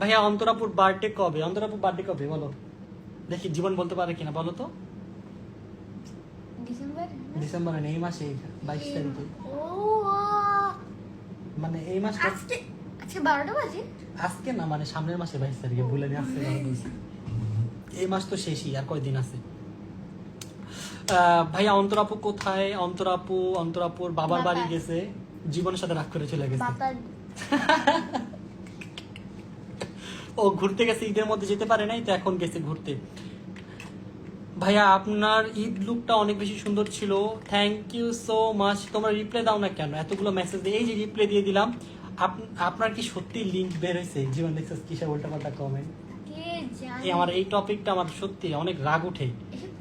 ভাইয়া অন্তরাপুর বার্থডে কবে? অন্তরাপুর বার্থডে কবে বলো। দেখি জীবন বলতে পারে কিনা বলো তো। ডিসেম্বর? এই মাসে বাইশ তারিখে। মানে এই মাসটা আজকে? আজকে বারোটা বাজে? আজকে না মানে সামনের মাসে বাইশ তারিখে ভুলে নিয়ে এই মাস তো শেষই আর কয়দিন আছে? আহ, ভাইয়া অন্তরাপু কোথায়? অন্তরাপু অন্তরাপুর বাবার বাড়ি গেছে। জীবনের সাথে রাগ করে চলে গেছে। ও ঘুরতে গেছে ঈদের মধ্যে যেতে পারে নাই তো এখন গেছে ঘুরতে। ভাইয়া আপনার ঈদ লুকটা অনেক বেশি সুন্দর ছিল। থ্যাংক ইউ সো মাচ তোমরা রিপ্লাই দাও না কেন? এতগুলো মেসেজ দিয়ে এই যে রিপ্লাই দিয়ে দিলাম আপনার কি সত্যি লিংক বের হয়েছে? জীবন দেখছিস কিসে উল্টা পাল্টা কমেন্ট কে জানে? এই আমার এই টপিকটা আমার সত্যি অনেক রাগ উঠে।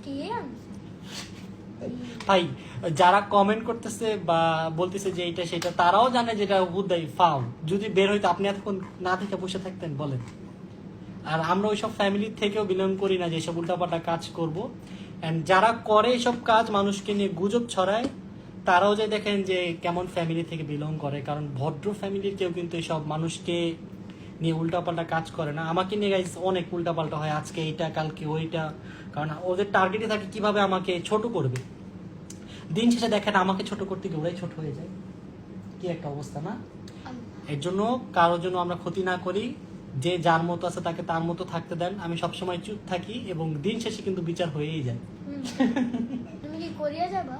কে ভাই যারা কমেন্ট করতেছে বা বলতেছে যে এটা সেটা তারাও জানে যেটা হুদাই ফাউ যদি বের হইতো আপনি এতক্ষণ না থেকে বসে থাকতেন বলেন। আর আমরা ওইসব ফ্যামিলি থেকেও বিলং করি না যে এসব উল্টাপাল্টা কাজ করব। অ্যান্ড যারা করে এসব কাজ মানুষকে নিয়ে গুজব ছড়ায় তারাও যে দেখেন যে কেমন ফ্যামিলি থেকে বিলং করে। কারণ ভদ্র ফ্যামিলির কেউ কিন্তু এসব মানুষকে নিয়ে উল্টাপাল্টা কাজ করে না। আমাকে নিয়ে গাইস অনেক উল্টাপাল্টা হয় আজকে এইটা কালকে ওইটা। কারণ ওদের টার্গেটে থাকে কীভাবে আমাকে ছোট করবে। দিন শেষে দেখেন আমাকে ছোট করতে গিয়ে ওরাই ছোট হয়ে যায়। কি একটা অবস্থা না? এর জন্য কারোর জন্য আমরা ক্ষতি না করি। যে যার মতো আছে তাকে তার মতো থাকতে দেন। আমি সবসময় চুপ থাকি এবং দিন শেষে কিন্তু বিচার হয়েই যায়। তুমি কি কোরিয়া যাবা?